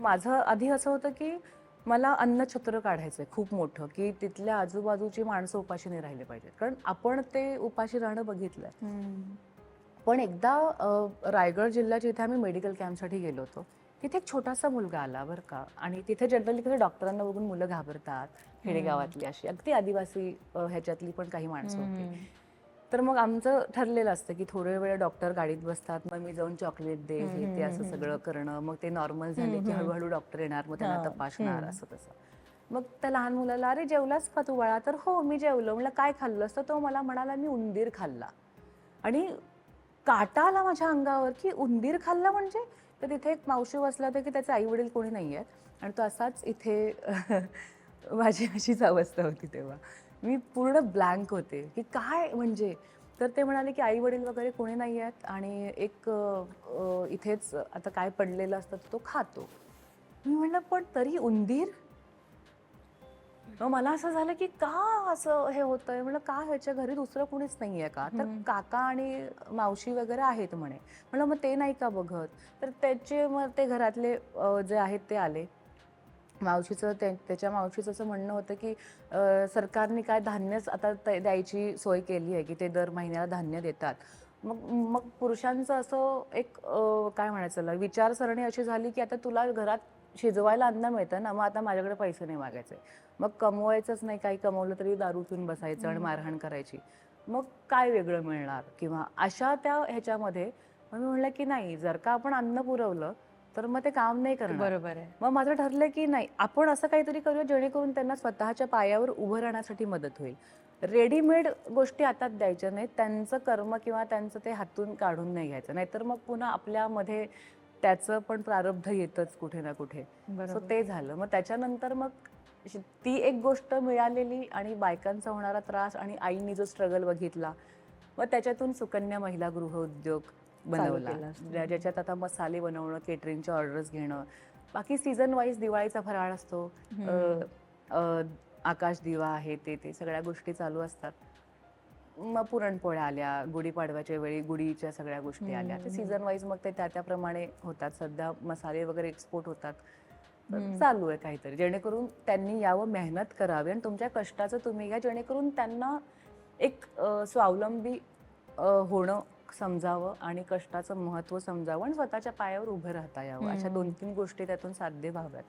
माझं आधी असं होतं की मला अन्नछत्र काढायचंय खूप मोठं की तिथल्या आजूबाजूची माणसं उपाशी नाही राहिले पाहिजेत. कारण आपण ते उपाशी राहणं बघितलंय. पण एकदा रायगड जिल्ह्याच्या इथे आम्ही मेडिकल कॅम्पसाठी गेलो होतो. तिथे एक छोटासा मुलगा आला बरं का. आणि तिथे जनरली कसं डॉक्टरांना बघून मुलं घाबरतात खेडेगावातली अशी. अगदी आदिवासी ह्याच्यातली पण काही माणसं होती. तर मग आमचं ठरलेलं असतं की थोडे वेळ डॉक्टर गाडीत बसतात. मग मी जाऊन चॉकलेट दे हे ते असं सगळं करणं. मग ते नॉर्मल झाले की हळूहळू डॉक्टर येणार मग त्यांना तपासणार असं तसं. मग त्या लहान मुलाला अरे जेवलास का तू बाळा? तर हो मी जेवलो. म्हणलं काय खाल्लंस? तर तो मला म्हणाला मी उंदीर खाल्ला. आणि काटा आला माझ्या अंगावर की उंदीर खाल्ला म्हणजे? तर तिथे एक मावशी बसला होता की त्याचे आई वडील कोणी नाही आहेत आणि तो असाच इथे माझी अशीच अवस्था होती तेव्हा. मी पूर्ण ब्लँक होते. की काय म्हणजे? तर ते म्हणाले की आई वडील वगैरे कोणी नाही आहेत आणि एक इथेच आता काय पडलेलं असतं तो खातो. मी म्हणलं पण तरी उंदीर? मग मला असं झालं की का असं हे होतंय? म्हणलं का ह्याच्या घरी दुसरं कुणीच नाहीये का? तर काका आणि मावशी वगैरे आहेत म्हणे. म्हणलं मग ते नाही का बघत? तर त्याचे मग ते घरातले जे आहेत ते आले. मावशीचं ते- त्याच्या मावशीचं असं म्हणणं होतं की सरकारने काय धान्यच आता ते- द्यायची सोय केली आहे की ते दर महिन्याला धान्य देतात. मग मग पुरुषांचं असं एक काय म्हणायचं विचारसरणी अशी झाली की आता तुला घरात शिजवायला अन्न मिळतं ना मग आता माझ्याकडे पैसे नाही मागायचे. मग कमवायचंच नाही काही कमवलं तरी दारू पिऊन बसायचं आणि मारहाण करायची. मग काय वेगळं मिळणार? किंवा अशा त्या ह्याच्यामध्ये मग मी म्हणलं की नाही जर का आपण अन्न पुरवलं तर मग ते काम नाही करणार. बरोबर आहे. मग माझं ठरलं की नाही आपण असं काहीतरी करूया जेणेकरून त्यांना स्वतःच्या पायावर उभं राहण्यासाठी मदत होईल. रेडीमेड गोष्टी हातात द्यायच्या नाहीत. त्यांचं कर्म किंवा त्यांचं ते हातून काढून नाही घ्यायचं. नाहीतर मग पुन्हा आपल्यामध्ये त्याचं पण प्रारब्ध येतच कुठे ना कुठे. सो ते झालं. मग त्याच्यानंतर मग ती एक गोष्ट मिळालेली आणि बायकांचा होणारा त्रास आणि आईनी जो स्ट्रगल बघितला मग त्याच्यातून सुकन्या महिला गृह उद्योग बनवला. ज्याच्यात आता मसाले बनवणं केटरिंगच्या ऑर्डर्स घेणं. बाकी सीझन वाईज दिवाळीचा फराळ असतो. आकाश दिवा आहे ते ते सगळ्या गोष्टी चालू असतात. मग पुरणपोळ्या आल्या गुढीपाडव्याच्या वेळी गुढीच्या सगळ्या गोष्टी आल्या. ते सीझन वाईज मग ते त्या त्याप्रमाणे होतात. सध्या मसाले वगैरे एक्सपोर्ट होतात. चालू आहे काहीतरी. जेणेकरून त्यांनी यावं मेहनत करावी आणि तुमच्या कष्टाचं तुम्ही घ्या. जेणेकरून त्यांना एक स्वावलंबी होणं समजावं आणि कष्टाचं महत्त्व समजावं आणि स्वतःच्या पायावर उभं राहता यावं. अशा दोन तीन गोष्टी त्यातून साध्य व्हाव्यात.